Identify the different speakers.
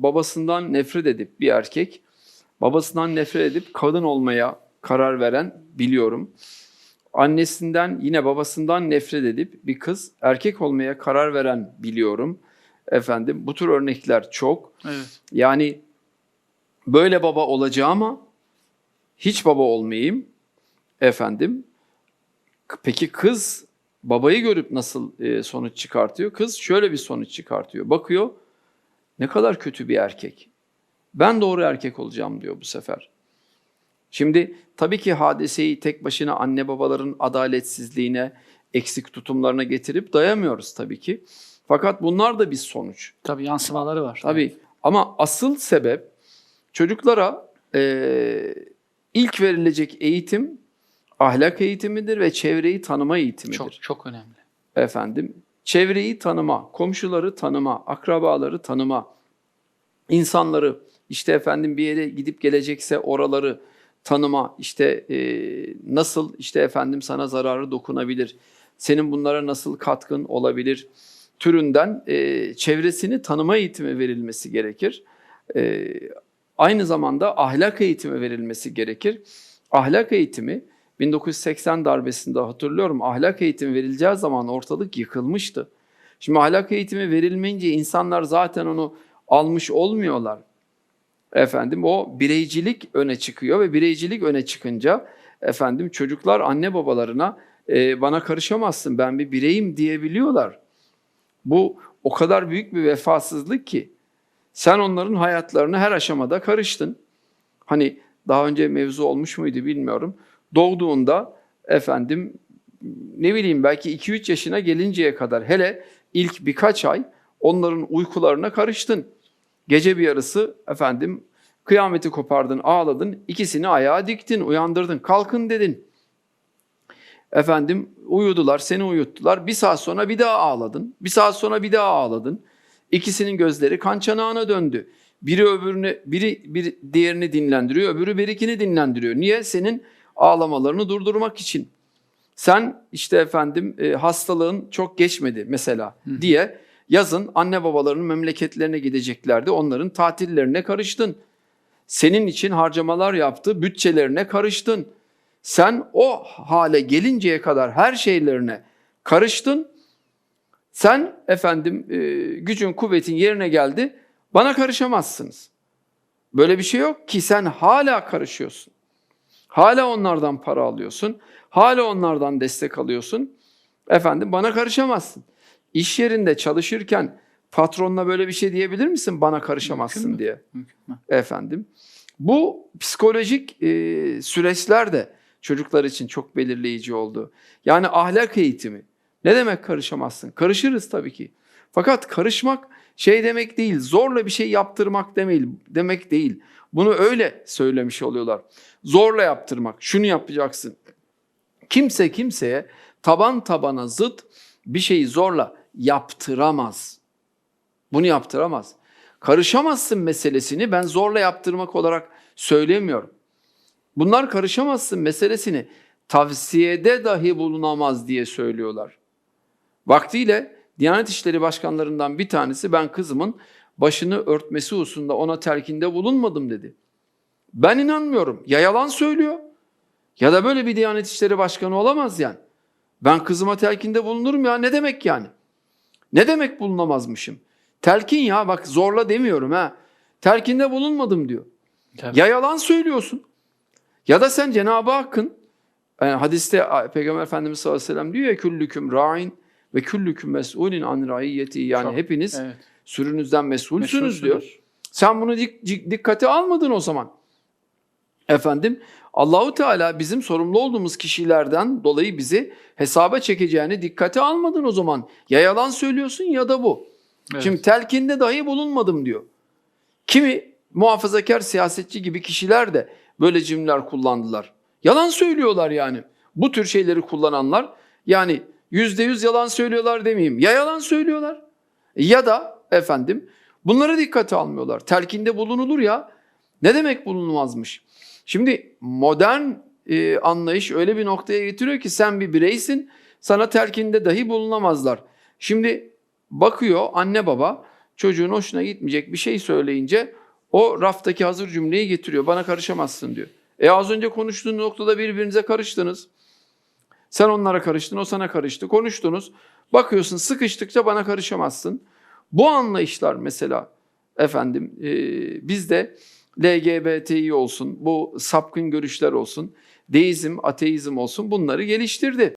Speaker 1: babasından nefret edip bir erkek babasından nefret edip kadın olmaya karar veren biliyorum. Annesinden yine babasından nefret edip bir kız erkek olmaya karar veren biliyorum. Efendim bu tür örnekler çok.
Speaker 2: Evet.
Speaker 1: Yani böyle baba olacağıma hiç baba olmayayım efendim. Peki kız babayı görüp nasıl e, sonuç çıkartıyor? Kız şöyle bir sonuç çıkartıyor. Bakıyor ne kadar kötü bir erkek. Ben doğru erkek olacağım diyor bu sefer. Şimdi tabii ki hadiseyi tek başına anne babaların adaletsizliğine, eksik tutumlarına getirip dayamıyoruz tabii ki. Fakat bunlar da bir sonuç.
Speaker 2: Tabii yansımaları var.
Speaker 1: Tabii ama asıl sebep çocuklara e, ilk verilecek eğitim ahlak eğitimidir ve çevreyi tanıma eğitimidir.
Speaker 2: Çok çok önemli.
Speaker 1: Efendim çevreyi tanıma, komşuları tanıma, akrabaları tanıma, insanları işte efendim bir yere gidip gelecekse oraları tanıma, işte e, nasıl işte efendim sana zararı dokunabilir, senin bunlara nasıl katkın olabilir türünden e, çevresini tanıma eğitimi verilmesi gerekir. E, aynı zamanda ahlak eğitimi verilmesi gerekir. Ahlak eğitimi 1980 darbesinde hatırlıyorum ahlak eğitimi verileceği zaman ortalık yıkılmıştı. Şimdi ahlak eğitimi verilmeyince insanlar zaten onu almış olmuyorlar. Efendim o bireycilik öne çıkıyor ve bireycilik öne çıkınca efendim çocuklar anne babalarına "E, bana karışamazsın ben bir bireyim diyebiliyorlar. Bu o kadar büyük bir vefasızlık ki sen onların hayatlarına her aşamada karıştın. Hani daha önce mevzu olmuş muydu bilmiyorum. Doğduğunda efendim ne bileyim belki 2-3 yaşına gelinceye kadar hele ilk birkaç ay onların uykularına karıştın. Gece bir yarısı efendim kıyameti kopardın, ağladın, ikisini ayağa diktin, uyandırdın, kalkın dedin. Efendim uyudular, seni uyuttular. Bir saat sonra bir daha ağladın. Bir saat sonra bir daha ağladın. İkisinin gözleri kan çanağına döndü. Biri öbürünü, biri bir diğerini dinlendiriyor, öbürü birikini dinlendiriyor. Niye? Senin ağlamalarını durdurmak için. Sen işte efendim e, hastalığın çok geçmedi mesela diye yazın anne babalarının memleketlerine gideceklerdi. Onların tatillerine karıştın. Senin için harcamalar yaptı, bütçelerine karıştın. Sen o hale gelinceye kadar her şeylerine karıştın. Sen efendim e, gücün kuvvetin yerine geldi. Bana karışamazsınız. Böyle bir şey yok ki sen hala karışıyorsun. Hala onlardan para alıyorsun. Hala onlardan destek alıyorsun. Efendim bana karışamazsın. İş yerinde çalışırken patronla böyle bir şey diyebilir misin bana karışamazsın
Speaker 2: Mümkün mü?
Speaker 1: diye?
Speaker 2: Mümkün mü?
Speaker 1: Efendim. Bu psikolojik e, süreçler de çocuklar için çok belirleyici oldu. Yani ahlak eğitimi. Ne demek karışamazsın? Karışırız tabii ki. Fakat karışmak şey demek değil, zorla bir şey yaptırmak demeyi, demek değil. Bunu öyle söylemiş oluyorlar. Zorla yaptırmak, şunu yapacaksın. Kimse kimseye taban tabana zıt bir şeyi zorla yaptıramaz. Bunu yaptıramaz. Karışamazsın meselesini ben zorla yaptırmak olarak söylemiyorum. Bunlar karışamazsın meselesini tavsiyede dahi bulunamaz diye söylüyorlar. Vaktiyle Diyanet İşleri Başkanlarından bir tanesi ben kızımın başını örtmesi hususunda ona telkinde bulunmadım dedi. Ben inanmıyorum. Ya yalan söylüyor ya da böyle bir Diyanet İşleri Başkanı olamaz yani. Ben kızıma telkinde bulunurum ya ne demek yani? Ne demek bulunamazmışım? Telkin ya bak zorla demiyorum ha. Telkinde bulunmadım diyor.
Speaker 2: Tabii.
Speaker 1: Ya yalan söylüyorsun ya da sen Cenab-ı Hakk'ın yani hadiste Peygamber Efendimiz sallallahu aleyhi ve sellem diyor ya küllüküm ra'in ve küllüküm mes'ulin an raiyeti yani
Speaker 2: Çok,
Speaker 1: hepiniz
Speaker 2: Evet.
Speaker 1: sürünüzden mesulsünüz
Speaker 2: Mesulsünüz.
Speaker 1: diyor. Sen bunu dik- dik- dikkate almadın o zaman. Efendim Allahu Teala bizim sorumlu olduğumuz kişilerden dolayı bizi hesaba çekeceğini dikkate almadın o zaman. Ya yalan söylüyorsun ya da bu.
Speaker 2: Evet.
Speaker 1: Şimdi telkinde dahi bulunmadım diyor. Kimi muhafazakar siyasetçi gibi kişiler de böyle cümleler kullandılar. Yalan söylüyorlar yani. Bu tür şeyleri kullananlar yani yüzde yüz yalan söylüyorlar demeyeyim. Ya yalan söylüyorlar ya da efendim bunları dikkate almıyorlar. Telkinde bulunulur ya. Ne demek bulunmazmış? Şimdi modern e, anlayış öyle bir noktaya getiriyor ki sen bir bireysin. Sana telkinde dahi bulunamazlar. Şimdi bakıyor anne baba çocuğun hoşuna gitmeyecek bir şey söyleyince o raftaki hazır cümleyi getiriyor. Bana karışamazsın diyor. E az önce konuştuğun noktada birbirinize karıştınız. Sen onlara karıştın, o sana karıştı. Konuştunuz. Bakıyorsun sıkıştıkça bana karışamazsın. Bu anlayışlar mesela efendim e, bizde LGBTİ olsun, bu sapkın görüşler olsun, deizm, ateizm olsun bunları geliştirdi.